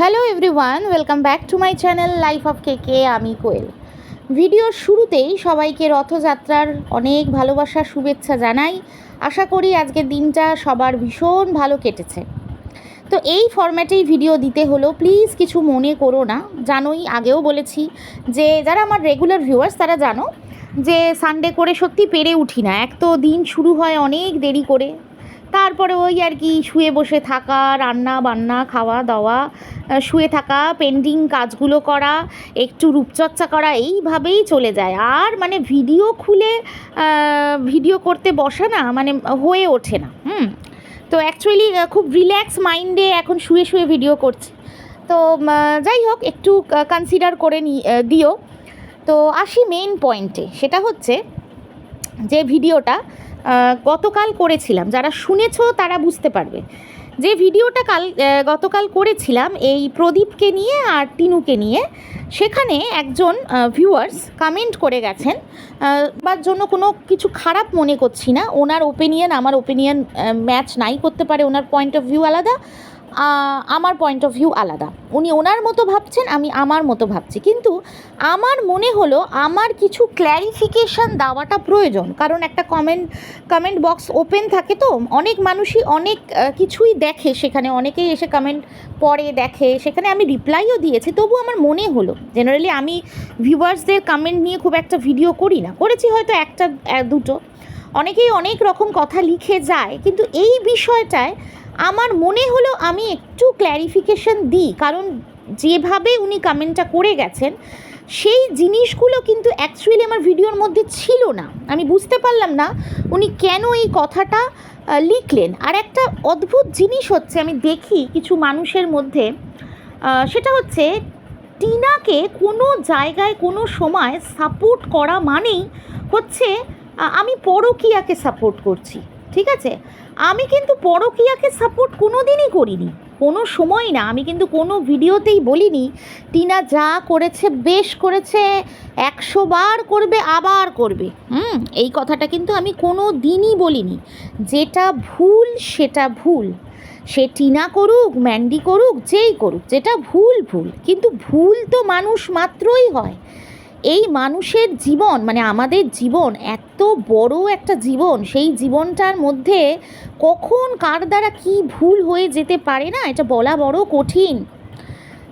Hello everyone welcome back to my channel life of K K আমি কোয়েল। ভিডিওর শুরুতেই সবাইকে রথযাত্রার অনেক ভালোবাসা, শুভেচ্ছা জানাই। আশা করি আজকের দিনটা সবার ভীষণ ভালো কেটেছে। তো এই ফরম্যাটেই ভিডিও দিতে হলো প্লিজ কিছু মনে করো না। জানোই, আগেও বলেছি যে, যারা আমার রেগুলার ভিউয়ার্স তারা জানো যে সানডে করে সত্যি পেরে উঠি না। এক তো দিন শুরু হয় অনেক দেরি করে। তারপরে ওই আর কি শুয়ে বসে থাকা, রান্না বান্না, খাওয়া দাওয়া শুয়ে থাকা পেন্ডিং কাজগুলো করা, একটু রূপচর্চা করা, এইভাবেই চলে যায়। আর মানে ভিডিও খুলে ভিডিও করতে বসা না মানে হয়ে ওঠে না, হুম? তো অ্যাকচুয়ালি খুব রিল্যাক্স মাইন্ডে এখন শুয়ে শুয়ে ভিডিও করছি। তো যাই হোক, একটু কনসিডার করে নি দিও। তো আসি মেইন পয়েন্টে সেটা হচ্ছে যে ভিডিওটা গতকাল করেছিলাম। যারা শুনেছ তারা বুঝতে পারবে। যে ভিডিওটা কাল গতকাল করেছিলাম, এই প্রদীপকে নিয়ে আর টিনুকে নিয়ে, সেখানে একজন ভিউয়ার্স কমেন্ট করে গেছেন বা জন্য কোনো কিছু খারাপ মনে করছি না। ওনার ওপিনিয়ন আমার ওপিনিয়ন ম্যাচ নাই করতে পারে। ওনার পয়েন্ট অফ ভিউ আলাদা। আমার পয়েন্ট অফ ভিউ আলাদা। উনি ওনার মতো ভাবছেন, আমি আমার মতো ভাবছি। কিন্তু আমার মনে হলো, আমার কিছু ক্ল্যারিফিকেশান দেওয়াটা প্রয়োজন। কারণ একটা কমেন্ট কমেন্ট বক্স ওপেন থাকে তো, অনেক মানুষই অনেক কিছুই দেখে। সেখানে অনেকেই এসে কমেন্ট পড়ে, দেখে। সেখানে আমি রিপ্লাইও দিয়েছি। তবু আমার মনে হলো জেনারেলি আমি ভিউয়ার্সদের কমেন্ট নিয়ে খুব একটা ভিডিও করি না। করেছি হয়তো একটা দুটো। অনেকেই অনেক রকম কথা লিখে যায়। কিন্তু এই বিষয়টায় আমার মনে হলো আমি একটু ক্ল্যারিফিকেশন দিই, কারণ যেভাবে উনি কমেন্টটা করে গেছেন, সেই জিনিসগুলো কিন্তু অ্যাকচুয়ালি আমার ভিডিওর মধ্যে ছিল না। আমি বুঝতে পারলাম না উনি কেন এই কথাটা লিখলেন। আর একটা অদ্ভুত জিনিস হচ্ছে, আমি দেখি কিছু মানুষের মধ্যে সেটা হচ্ছে টিনাকে কোনো জায়গায়, কোনো সময় সাপোর্ট করা মানেই হচ্ছে আমি পরকীয়াকে সাপোর্ট করছি, ঠিক আছে? আমি কিন্তু পরকীয়াকে সাপোর্ট কোনো দিনই করিনি। কোনো সময় না, আমি কিন্তু কোনো ভিডিওতেই বলিনি, টিনা যা করেছে বেশ করেছে, একশো বার করবে, আবার করবে। হুম, এই কথাটা কিন্তু আমি কোনো দিনই বলিনি। যেটা ভুল, সেটা ভুল। সে টিনা করুক, ম্যান্ডি করুক, যেই করুক, যেটা ভুল ভুল। কিন্তু ভুল তো মানুষ মাত্রই হয়। এই মানুষের জীবন মানে আমাদের জীবন, এত বড় একটা জীবন, সেই জীবনটার মধ্যে কখন কার দ্বারা কি ভুল হয়ে যেতে পারে না, এটা বলা বড় কঠিন।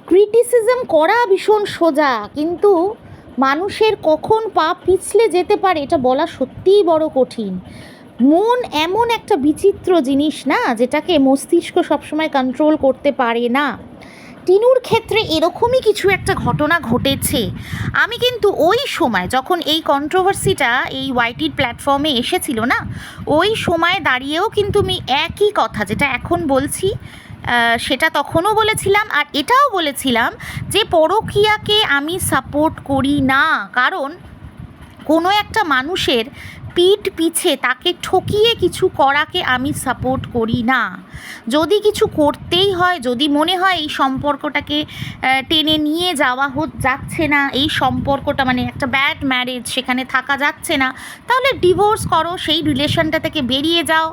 ক্রিটিসিজম করা ভীষণ সোজা, কিন্তু মানুষের কখন পা পিছলে যেতে পারে, এটা বলা সত্যিই বড় কঠিন। মন এমন একটা বিচিত্র জিনিস না, যেটাকে মস্তিষ্ক সবসময় কন্ট্রোল করতে পারে না। টিনুর ক্ষেত্রে এরকমই কিছু একটা ঘটনা ঘটেছে। আমি কিন্তু ওই সময় যখন এই কন্ট্রোভার্সিটা এই ওয়াইটির প্ল্যাটফর্মে এসেছিল না, ওই সময় দাঁড়িয়েও কিন্তু আমি একই কথা যেটা এখন বলছি সেটা তখনও বলেছিলাম আর এটাও বলেছিলাম যে পরকীয়াকে আমি সাপোর্ট করি না। কারণ কোনো একটা মানুষের পিঠ পিছে তাকে ঠকিয়ে কিছু করাকে আমি সাপোর্ট করি না। যদি কিছু করতেই হয়, যদি মনে হয় এই সম্পর্কটাকে টেনে নিয়ে যাওয়া হো যাচ্ছে না, এই সম্পর্কটা মানে একটা ব্যাড ম্যারেজ সেখানে থাকা যাচ্ছে না, তাহলে ডিভোর্স করো, সেই রিলেশনটা থেকে বেরিয়ে যাও।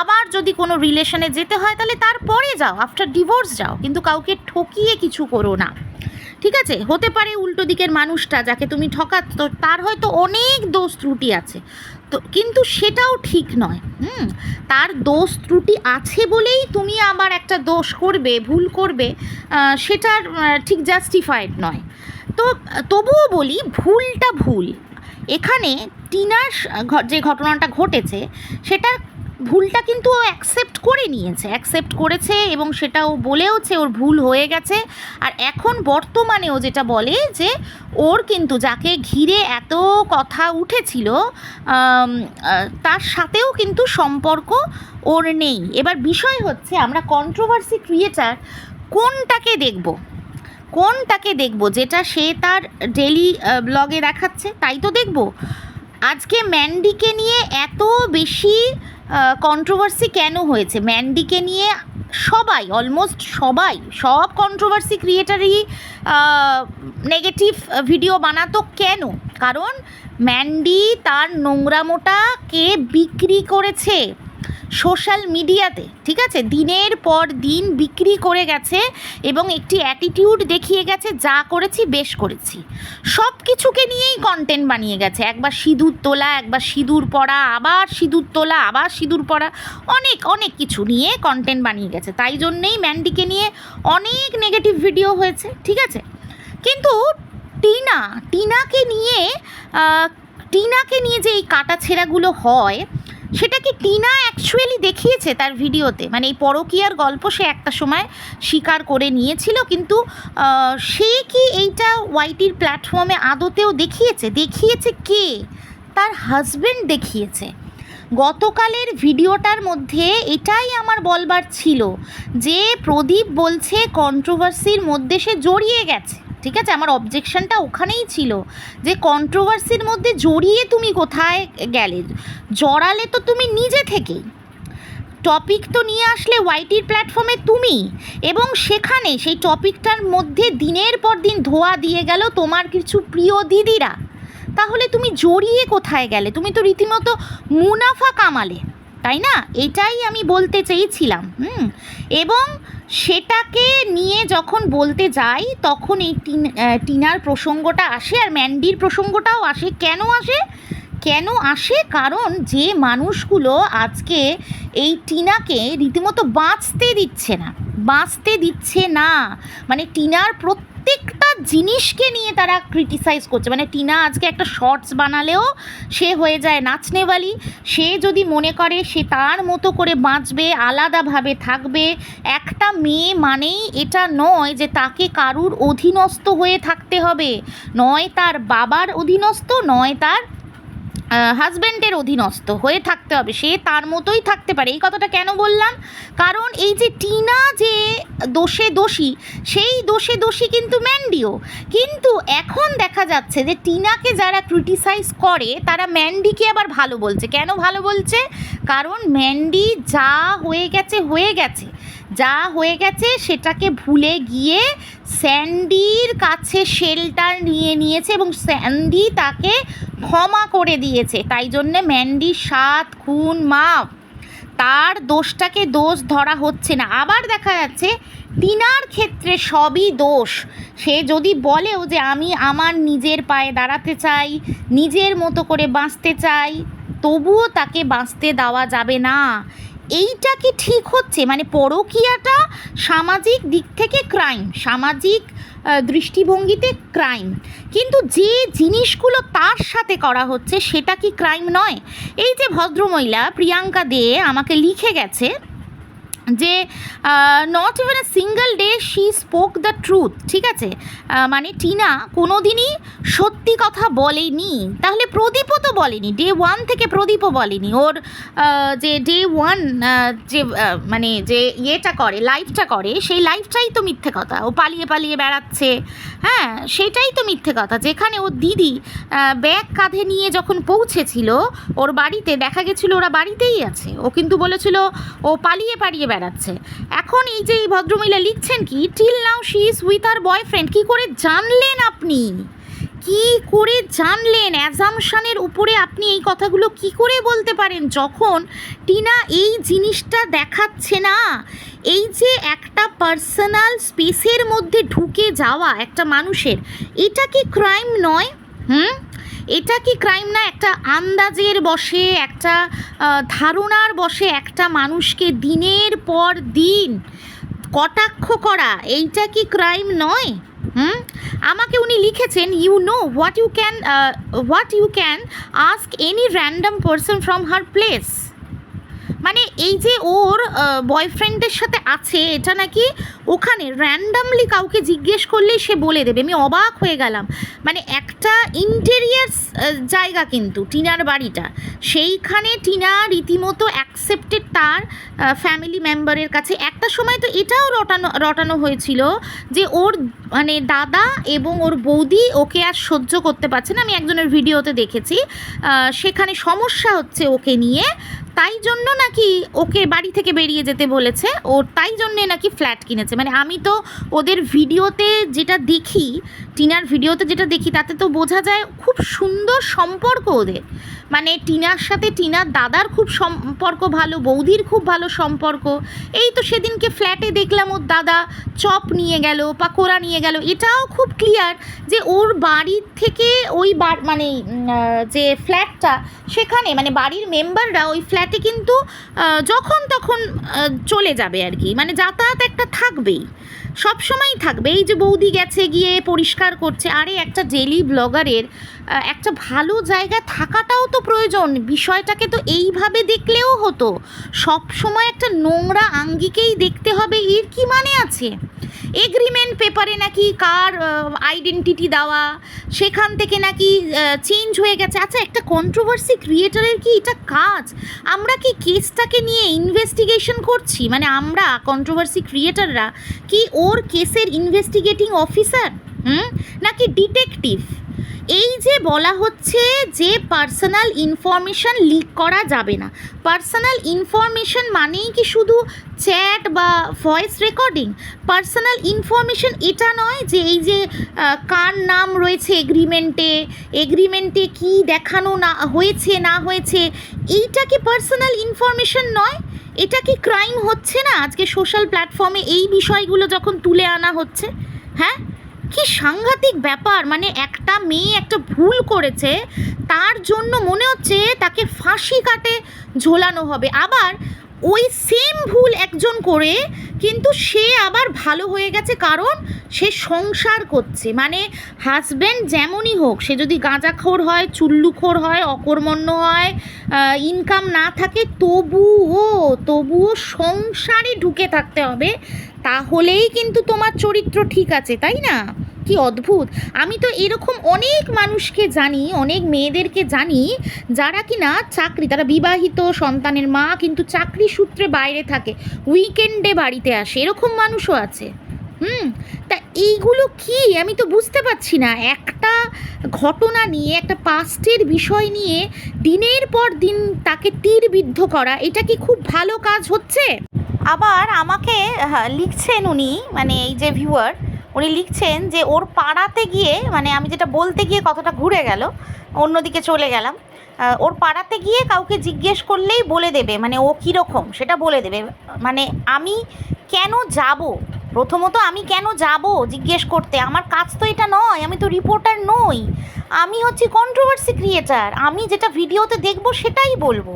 আবার যদি কোনো রিলেশনে যেতে হয়, তাহলে তারপরে যাও আফটার ডিভোর্স যাও, কিন্তু কাউকে ঠকিয়ে কিছু করো না। ঠিক আছে? হতে পারে উল্টো দিকের মানুষটা যাকে তুমি ঠকাচ্ছ, তার হয়তো অনেক দোষ ত্রুটি আছে। তো কিন্তু সেটাও ঠিক নয়, হুম? তার দোষ ত্রুটি আছে বলেই তুমি আবার একটা দোষ করবে, ভুল করবে সেটার ঠিক জাস্টিফাইড নয়। তো তবুও বলি ভুলটা ভুল। এখানে টিনার যে ঘটনাটা ঘটেছে সেটার ভুলটা কিন্তু ও অ্যাকসেপ্ট করে নিয়েছে অ্যাকসেপ্ট করেছে এবং সেটা ও বলেওছে ওর ভুল হয়ে গেছে। আর এখন বর্তমানে ও যেটা বলে যে, ওর কিন্তু যাকে ঘিরে এত কথা উঠেছিল তার সাথেও কিন্তু সম্পর্ক ওর নেই। এবার বিষয় হচ্ছে, আমরা কন্ট্রোভার্সি ক্রিয়েটার কোনটাকে দেখব? কোনটাকে দেখব যেটা সে তার ডেলি ব্লগে দেখাচ্ছে? তাই তো দেখব? আজকে ম্যান্ডিকে নিয়ে এত বেশি কন্ট্রোভার্সি কেন হয়েছে? ম্যান্ডিকে নিয়ে সবাই অলমোস্ট সবাই, সব কন্ট্রোভার্সি ক্রিয়েটারই নেগেটিভ ভিডিও বানাতো কেন? কারণ ম্যান্ডি তার নোংরামোটাকে বিক্রি করেছে? সোশ্যাল মিডিয়াতে, ঠিক আছে? দিনের পর দিন বিক্রি করে গেছে এবং একটি অ্যাটিটিউড দেখিয়ে গেছে, যা করেছি, বেশ করেছি। সব কিছুকে নিয়েই কন্টেন্ট বানিয়ে গেছে। একবার সিঁদুর তোলা, একবার সিঁদুর পরা আবার সিঁদুর তোলা, আবার সিঁদুর পরা অনেক অনেক কিছু নিয়ে কন্টেন্ট বানিয়ে গেছে। তাই জন্যেই ম্যান্ডিকে নিয়ে অনেক নেগেটিভ ভিডিও হয়েছে, ঠিক আছে? কিন্তু টিনা, টিনাকে নিয়ে টিনাকে নিয়ে যে এই কাটা ছেঁড়াগুলো হয় সেটা কি টিনা অ্যাকচুয়ালি দেখিয়েছে তার ভিডিওতে? মানে এই পরকীয়ার গল্প সে একটা সময় স্বীকার করে নিয়েছিল, কিন্তু সে কি এইটা ওয়াইটির প্ল্যাটফর্মে আদতেও দেখিয়েছে? দেখিয়েছে কে? তার হাজবেন্ড দেখিয়েছে। গতকালের ভিডিওটার মধ্যে এটাই আমার বলবার ছিল যে, প্রদীপ বলছে কন্ট্রোভার্সির মধ্যে সে জড়িয়ে গেছে। ঠিক আছে? আমার অবজেকশনটা ওখানেই ছিল যে কন্ট্রোভার্সির মধ্যে জড়িয়ে তুমি কোথায় গেলে? জড়ালে তো তুমি নিজে থেকেই। টপিক তো নিয়ে আসলে ওয়াইটির প্ল্যাটফর্মে তুমি এবং সেখানে সেই টপিকটার মধ্যে দিনের পর দিন ধোয়া দিয়ে গেল তোমার কিছু প্রিয় দিদিরা। তাহলে তুমি জড়িয়ে কোথায় গেলে? তুমি তো রীতিমতো মুনাফা কামালে। তাই না? এটাই আমি বলতে চেয়েছিলাম, হুম? এবং সেটাকে নিয়ে যখন বলতে যাই, তখন এই টিন টিনার প্রসঙ্গটা আসে আর ম্যান্ডির প্রসঙ্গটাও আসে। কেন আসে? কেন আসে? কারণ যে মানুষগুলো আজকে এই টিনাকে রীতিমতো বাঁচতে দিচ্ছে না, বাঁচতে দিচ্ছে না। মানে টিনার প্রত্যেকটা জিনিসকে নিয়ে তারা ক্রিটিসাইজ করছে। মানে টিনা আজকে একটা শর্টস বানালেও সে হয়ে যায় নাচনেওয়ালি। সে যদি মনে করে সে তার মতো করে বাঁচবে, আলাদাভাবে থাকবে, একটা মেয়ে মানেই এটা নয় যে তাকে কারুর অধীনস্থ হয়ে থাকতে হবে। নয় তার বাবার অধীনস্থ, নয় তার হাজব্যান্ডের অধীনস্থ হয়ে থাকতে হবে। সে তার মতোই থাকতে পারে। এই কথাটা কেন বললাম? কারণ এই যে টিনা যে দোষে দোষী, সেই দোষে দোষী কিন্তু ম্যান্ডিও। কিন্তু এখন দেখা যাচ্ছে যে টিনাকে যারা ক্রিটিসাইজ করে, তারা ম্যান্ডিকে আবার ভালো বলছে। কেন ভালো বলছে? কারণ ম্যান্ডি যা হয়ে গেছে হয়ে গেছে। যা হয়ে গেছে, সেটাকে ভুলে গিয়ে স্যান্ডির কাছে শেল্টার নিয়ে নিয়েছে এবং স্যান্ডি তাকে ক্ষমা করে দিয়েছে। তাই জন্যে ম্যান্ডি সাত খুন, মাপ। তার দোষটাকে দোষ ধরা হচ্ছে না। আবার দেখা যাচ্ছে, টিনার ক্ষেত্রে সবই দোষ। সে যদি বলেও যে আমি আমার নিজের পায়ে দাঁড়াতে চাই, নিজের মতো করে বাঁচতে চাই, তবুও তাকে বাঁচতে দেওয়া যাবে না। এইটা কি ঠিক হচ্ছে? মানে পরকীয়াটা সামাজিক দিক থেকে ক্রাইম সামাজিক দৃষ্টিভঙ্গিতে ক্রাইম কিন্তু যে জিনিসগুলো তার সাথে করা হচ্ছে, সেটা কি ক্রাইম নয়? এই যে ভদ্রমহিলা প্রিয়াঙ্কা দে আমাকে লিখে গেছে যে not even a single day she spoke the truth ঠিক আছে? মানে টিনা কোনো দিনই সত্যি কথা বলেনি। তাহলে প্রদীপও তো বলেনি ডে ওয়ান থেকে প্রদীপও বলেনি। ওর যে ডে ওয়ান যে মানে যে ইয়েটা করে লাইফটা করে, সেই লাইফটাই তো মিথ্যে কথা। ও পালিয়ে পালিয়ে বেড়াচ্ছে হ্যাঁ সেটাই তো মিথ্যে কথা। যেখানে ওর দিদি ব্যাগ কাঁধে নিয়ে যখন পৌঁছেছিল, ওর বাড়িতে, দেখা গেছিল ওরা বাড়িতেই আছে। ও কিন্তু বলেছিল, ও পালিয়ে পালিয়ে বেড়াচ্ছে। এখন এই যে এই ভদ্রমহিলা লিখছেন কি till now she is with her boyfriend কী করে জানলেন আপনি? কি করে জানলেন? অ্যাজামশানের উপরে আপনি এই কথাগুলো কি করে বলতে পারেন? যখন টিনা এই জিনিসটা দেখাচ্ছে না, এই যে একটা পার্সোনাল স্পেসের মধ্যে ঢুকে যাওয়া একটা মানুষের, এটা কি ক্রাইম নয়? হুম? এটা কি ক্রাইম না? একটা আন্দাজের বসে, একটা ধারণার বসে একটা মানুষকে দিনের পর দিন কটাক্ষ করা, এইটা কি ক্রাইম নয়? হুম? আমাকে উনি লিখেছেন you know what you can what you can ask any random person from her place মানে এই যে ওর বয়ফ্রেন্ডের সাথে আছে, এটা নাকি ওখানে র্যান্ডামলি কাউকে জিজ্ঞেস করলেই সে বলে দেবে। আমি অবাক হয়ে গেলাম। মানে একটা ইন্টেরিয়ার জায়গা কিন্তু টিনার বাড়িটা। সেইখানে টিনা রীতিমতো অ্যাকসেপ্টেড তার ফ্যামিলি মেম্বারের কাছে। একটা সময় তো এটাও রটানো রটানো হয়েছিল যে ওর মানে দাদা এবং ওর বৌদি ওকে আর সহ্য করতে পারছে না। আমি একজনের ভিডিওতে দেখেছি। সেখানে সমস্যা হচ্ছে ওকে নিয়ে। তাই জন্য নাকি ওকে বাড়ি থেকে বেরিয়ে যেতে বলেছে। ওর তাই জন্যে নাকি ফ্ল্যাট কিনেছে। মানে আমি তো ওদের ভিডিওতে যেটা দেখি, টিনার ভিডিওতে যেটা দেখি, তাতে তো বোঝা যায় খুব সুন্দর সম্পর্ক ওদের। মানে টিনার সাথে টিনার দাদার খুব সম্পর্ক ভালো, বৌদির খুব ভালো সম্পর্ক। এই তো সেদিনকে ফ্ল্যাটে দেখলাম ওর দাদা চপ নিয়ে গেল, পাকোড়া নিয়ে গেল। এটাও খুব ক্লিয়ার যে ওর বাড়ির থেকে ওই মানে যে ফ্ল্যাটটা সেখানে মানে বাড়ির মেম্বাররা ওই ফ্ল্যাটে কিন্তু যখন তখন চলে যাবে আর কি। মানে যাতায়াত একটা থাকবেই। সব সময়ই থাকবে। এই যে বৌদি গেছে, গিয়ে পরিষ্কার করছে। আরে, একটা ডেলি ব্লগারের একটা ভালো জায়গা থাকাটাও তো প্রয়োজন। বিষয়টাকে তো এইভাবে দেখলেও হতো। সব সময় একটা নোংরা আঙ্গিকেই দেখতে হবে। এর কি মানে আছে? এগ্রিমেন্ট পেপারে নাকি কার আইডেন্টিটি দেওয়া? সেখান থেকে নাকি চেঞ্জ হয়ে গেছে। আচ্ছা একটা কন্ট্রোভার্সি ক্রিয়েটারের কি এটা কাজ? আমরা কি কেসটাকে নিয়ে ইনভেস্টিগেশন করছি? মানে আমরা কন্ট্রোভার্সি ক্রিয়েটাররা কি ওর কেসের ইনভেস্টিগেটিং অফিসার হুম নাকি ডিটেকটিভ এই যে বলা হচ্ছে যে পার্সোনাল ইনফরমেশন লিক করা যাবে না। পার্সোনাল ইনফরমেশন মানেই কি শুধু চ্যাট বা ভয়েস রেকর্ডিং পার্সোনাল ইনফরমেশন এটা নয় যে এই যে কার নাম রয়েছে এগ্রিমেন্টে এগ্রিমেন্টে কি দেখানো না, হয়েছে না হয়েছে, এইটা কি পার্সোনাল ইনফরমেশন নয়? এটা কি ক্রাইম হচ্ছে না? আজকে সোশ্যাল প্ল্যাটফর্মে এই বিষয়গুলো যখন তুলে আনা হচ্ছে হ্যাঁ? কি সাংঘাতিক ব্যাপার। মানে একটা মেয়ে একটা ভুল করেছে, তার জন্য মনে হচ্ছে তাকে ফাঁসি কাটে ঝোলানো হবে। আবার ওই সেম ভুল একজন করে, কিন্তু সে আবার ভালো হয়ে গেছে কারণ সে সংসার করছে। মানে হাজব্যান্ড যেমনই হোক, সে যদি গাঁজাখোর হয়, চুল্লুখোর হয়, অকর্মণ্য হয় ইনকাম না থাকে, তবুও তবুও সংসারে ঢুকে থাকতে হবে। তাহলেই কিন্তু তোমার চরিত্র ঠিক আছে, তাই না? কি অদ্ভুত। আমি তো এরকম অনেক মানুষকে জানি, অনেক মেয়েদেরকে জানি, যারা কি না চাকরি, তারা বিবাহিত, সন্তানের মা, কিন্তু চাকরি সূত্রে বাইরে থাকে উইকেন্ডে বাড়িতে আসে, এরকম মানুষও আছে। হুম? তা এইগুলো কি? আমি তো বুঝতে পারছি না। একটা ঘটনা নিয়ে, একটা পাস্টের বিষয় নিয়ে, দিনের পর দিন তাকে তীরবিদ্ধ করা, এটা কি খুব ভালো কাজ হচ্ছে? আবার আমাকে হ্যাঁ, লিখছেন উনি মানে এই যে ভিউয়ার উনি লিখছেন যে ওর পাড়াতে গিয়ে মানে আমি যেটা বলতে গিয়ে কথাটা ঘুরে গেল অন্যদিকে চলে গেলাম ওর পাড়াতে গিয়ে কাউকে জিজ্ঞেস করলেই বলে দেবে মানে ও কীরকম সেটা বলে দেবে। মানে আমি কেন যাব? প্রথমত আমি কেন যাব জিজ্ঞেস করতে? আমার কাজ তো এটা নয়, আমি তো রিপোর্টার নই। আমি হচ্ছি কন্ট্রোভার্সি ক্রিয়েটার আমি যেটা ভিডিওতে দেখব সেটাই বলব।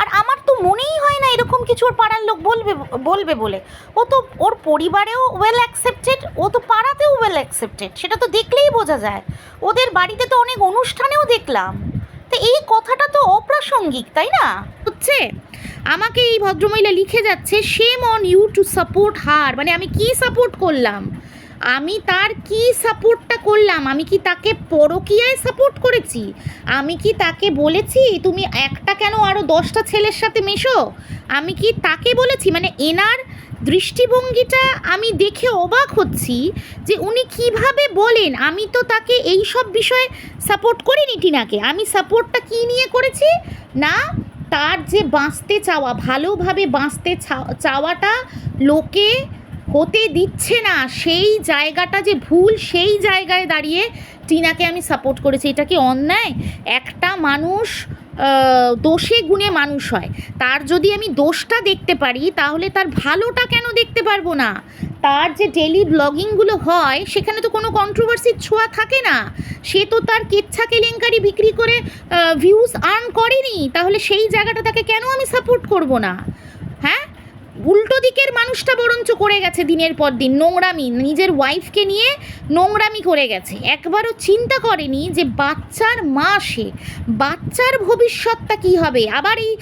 আর আমার তো মনেই হয় না এরকম কিছু ওর পাড়ার লোক বলবে বলবে বলে। ও তো ওর পরিবারেও ওয়েল অ্যাকসেপ্টেড ও তো পাড়াতেও ওয়েল অ্যাকসেপ্টেড সেটা তো দেখলেই বোঝা যায়। ওদের বাড়িতে তো অনেক অনুষ্ঠানেও দেখলাম। তো এই কথাটা তো অপ্রাসঙ্গিক, তাই না? হচ্ছে আমাকে এই ভদ্রমহিলা লিখে যাচ্ছে shame on you to support her মানে আমি কি সাপোর্ট করলাম? আমি তার কি সাপোর্টটা করলাম? আমি কি তাকে পরকীয়ায় সাপোর্ট করেছি? আমি কি তাকে বলেছি, তুমি একটা কেন আরও দশটা ছেলের সাথে মেশো? আমি কি তাকে বলেছি? মানে এনার দৃষ্টিভঙ্গিটা আমি দেখে অবাক হচ্ছি যে উনি কীভাবে বলেন, আমি তো তাকে এই সব বিষয়ে সাপোর্ট করিনি টিনাকে আমি সাপোর্টটা কী নিয়ে করেছি? না তার যে বাঁচতে চাওয়া, ভালোভাবে বাঁচতে চাওয়াটা লোকে হতে দিচ্ছে না। সেই জায়গাটা যে ভুল, সেই জায়গায় দাঁড়িয়ে টিনাকে আমি সাপোর্ট করেছি। এটা কি অন্যায়? একটা মানুষ দোষে গুণে মানুষ হয়। তার যদি আমি দোষটা দেখতে পারি, তাহলে তার ভালোটা কেন দেখতে পারব না? তার যে ডেলি ব্লগিংগুলো হয়, সেখানে তো কোনো কন্ট্রোভার্সির ছোঁয়া থাকে না। সে তো তার কেচ্ছা কেলেঙ্কারি বিক্রি করে ভিউজ আর্ন করেনি। তাহলে সেই জায়গাটা তাকে কেন আমি সাপোর্ট করব না? হ্যাঁ? উল্টো দিকের মানুষটা বরঞ্চ করে গেছে দিনের পর দিন, নোংরামি, নিজের ওয়াইফকে নিয়ে নোংরামি করে গেছে। একবারও চিন্তা করেনি যে বাচ্চার মা সে, বাচ্চার ভবিষ্যৎটা কী হবে? আবার এই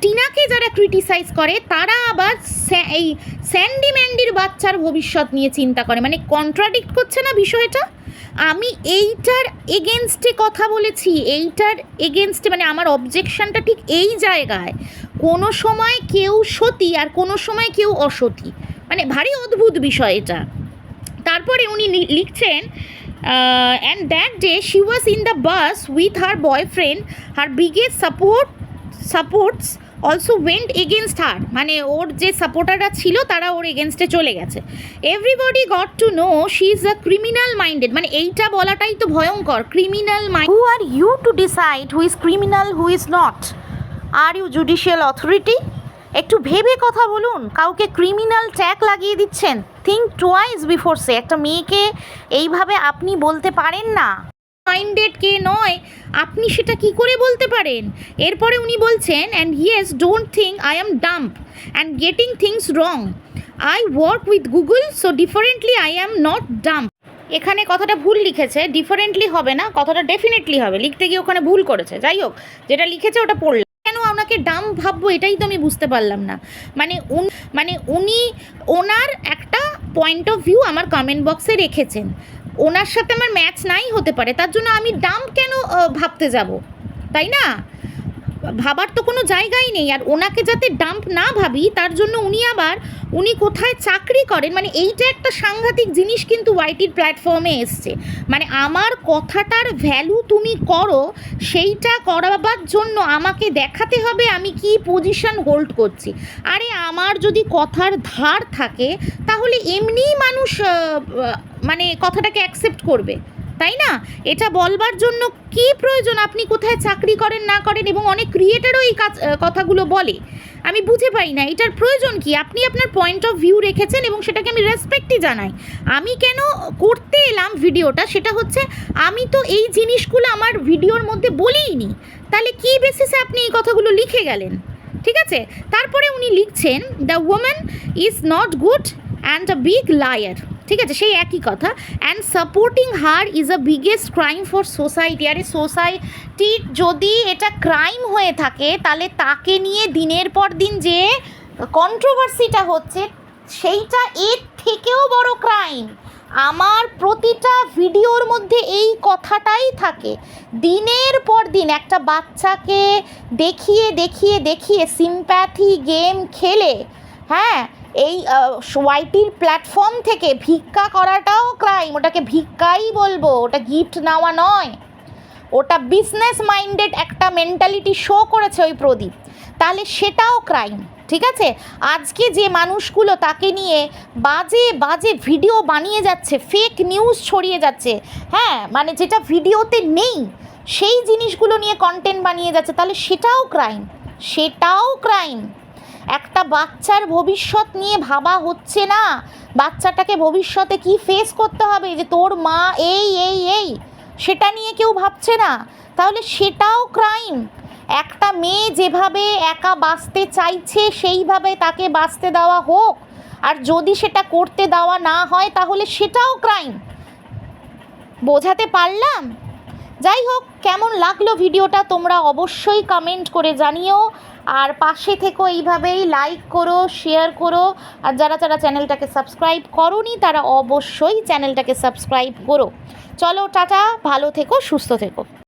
টিনাকে যারা ক্রিটিসাইজ করে, তারা আবার এই স্যান্ডি ম্যান্ডির বাচ্চার ভবিষ্যৎ নিয়ে চিন্তা করে। মানে কন্ট্রাডিক্ট করছে না বিষয়টা? আমি এইটার এগেনস্টে কথা বলেছি, এইটার এগেনস্টে মানে আমার অবজেকশনটা ঠিক এই জায়গায়, কোনো সময় কেউ সতী আর কোনো সময় কেউ অসতী। মানে ভারী অদ্ভুত বিষয় এটা। তারপরে উনি লিখছেন and that day she was in the bus with her boyfriend her biggest support supports also went against her মানে ওর যে সাপোর্টাররা ছিল, তারা ওর এগেনস্টে চলে গেছে। Everybody got to know she is a criminal minded মানে এইটা বলাটাই তো ভয়ঙ্কর। Criminal mind who are you to decide who is criminal who is not are you judicial authority একটু ভেবে কথা বলুন। কাউকে ক্রিমিনাল ট্যাগ লাগিয়ে দিচ্ছেন? থিঙ্ক টোয়াইস বিফোর সে একটা মেয়েকে এইভাবে আপনি বলতে পারেন না। মাইন্ডেড কে নয়, আপনি সেটা কি করে বলতে পারেন? এরপরে উনি বলছেন and yes don't think I am dumb and getting things wrong I work with Google so differently I am not dumb এখানে কথাটা ভুল লিখেছে ডিফারেন্টলি হবে না, কথাটা ডেফিনেটলি হবে। লিখতে গিয়ে ওখানে ভুল করেছে। যাই হোক, যেটা লিখেছে ওটা পড়লাম। কেন ওনাকে ডাম ভাববো এটাই তো আমি বুঝতে পারলাম না। মানে মানে উনি ওনার একটা পয়েন্ট অফ ভিউ আমার কমেন্ট বক্সে রেখেছেন। ওনার সাথে আমার ম্যাচ নাই হতে পারে, তার জন্য আমি ডাম কেন ভাবতে যাব? তাই না? ভাবার তো কোনো জায়গাই নেই, আর ওনাকে যাতে ডাম্প না ভাবি, তার জন্য উনি আবার, উনি কোথায় চাকরি করেন মানে এইটা একটা সাংঘাতিক জিনিস কিন্তু ওয়াইটির প্ল্যাটফর্মে এসছে। মানে আমার কথাটার ভ্যালু তুমি করো, সেইটা করাবার জন্য আমাকে দেখাতে হবে আমি কি পজিশন হোল্ড করছি। আরে আমার যদি কথার ধার থাকে, তাহলে এমনিই মানুষ মানে কথাটাকে অ্যাকসেপ্ট করবে, তাই না? এটা বলবার জন্য কি প্রয়োজন? আপনি কোথায় চাকরি করেন, না করেন এবং অনেক ক্রিয়েটারও এই কাজ কথাগুলো বলে। আমি বুঝে পাই না, এটার প্রয়োজন কি? আপনি আপনার পয়েন্ট অফ ভিউ রেখেছেন এবং সেটাকে আমি রেসপেক্টই জানাই। আমি কেন করতে এলাম ভিডিওটা সেটা হচ্ছে, আমি তো এই জিনিসগুলো আমার ভিডিওর মধ্যে বলেই নি তাহলে কি বেসিসে আপনি এই কথাগুলো লিখে গেলেন? ঠিক আছে? তারপরে উনি লিখছেন the woman is not good and a big liar ঠিক আছে, সেই একই কথা। And supporting her is a biggest crime for society আরে সোসাইটির যদি এটা ক্রাইম হয়ে থাকে, তাহলে তাকে নিয়ে দিনের পর দিন যে কন্ট্রোভার্সিটা হচ্ছে, সেইটা এর থেকেও বড় ক্রাইম আমার প্রতিটা ভিডিওর মধ্যে এই কথাটাই থাকে। দিনের পর দিন একটা বাচ্চাকে দেখিয়ে দেখিয়ে দেখিয়ে সিম্প্যাথি গেম খেলে হ্যাঁ এই ওয়াইটির প্ল্যাটফর্ম থেকে ভিক্ষা করাটাও ক্রাইম ওটাকে ভিক্ষাই বলব, ওটা গিফট নেওয়া নয়। ওটা বিজনেস মাইন্ডেড একটা মেন্টালিটি শো করেছে ওই প্রদীপ। তাহলে সেটাও ক্রাইম ঠিক আছে? আজকে যে মানুষগুলো তাকে নিয়ে বাজে বাজে ভিডিও বানিয়ে যাচ্ছে ফেক নিউজ ছড়িয়ে যাচ্ছে হ্যাঁ মানে যেটা ভিডিওতে নেই, সেই জিনিসগুলো নিয়ে কন্টেন্ট বানিয়ে যাচ্ছে, তাহলে সেটাও ক্রাইম সেটাও ক্রাইম একটা বাচ্চার ভবিষ্যৎ নিয়ে ভাবা হচ্ছে না। বাচ্চাটাকে ভবিষ্যতে কি ফেস করতে হবে? যে তোর মা এই এই এই। সেটা নিয়ে কেউ ভাবছে না। তাহলে সেটাও ক্রাইম একটা মেয়ে যেভাবে একা বাঁচতে চাইছে, সেইভাবে তাকে বাঁচতে দেওয়া হোক। আর যদি সেটা করতে দেওয়া না হয়, তাহলে সেটাও ক্রাইম বোঝাতে পারলাম? যাই হোক, কেমন লাগল ভিডিওটা তোমরা অবশ্যই কমেন্ট করে জানিও। আর পাশে থেকো এইভাবেই লাইক করো শেয়ার করো। আর যারা যারা চ্যানেলটাকে সাবস্ক্রাইব করনি, তারা অবশ্যই চ্যানেলটাকে সাবস্ক্রাইব করো। চলো, টাটা, ভালো থেকো, সুস্থ থেকো।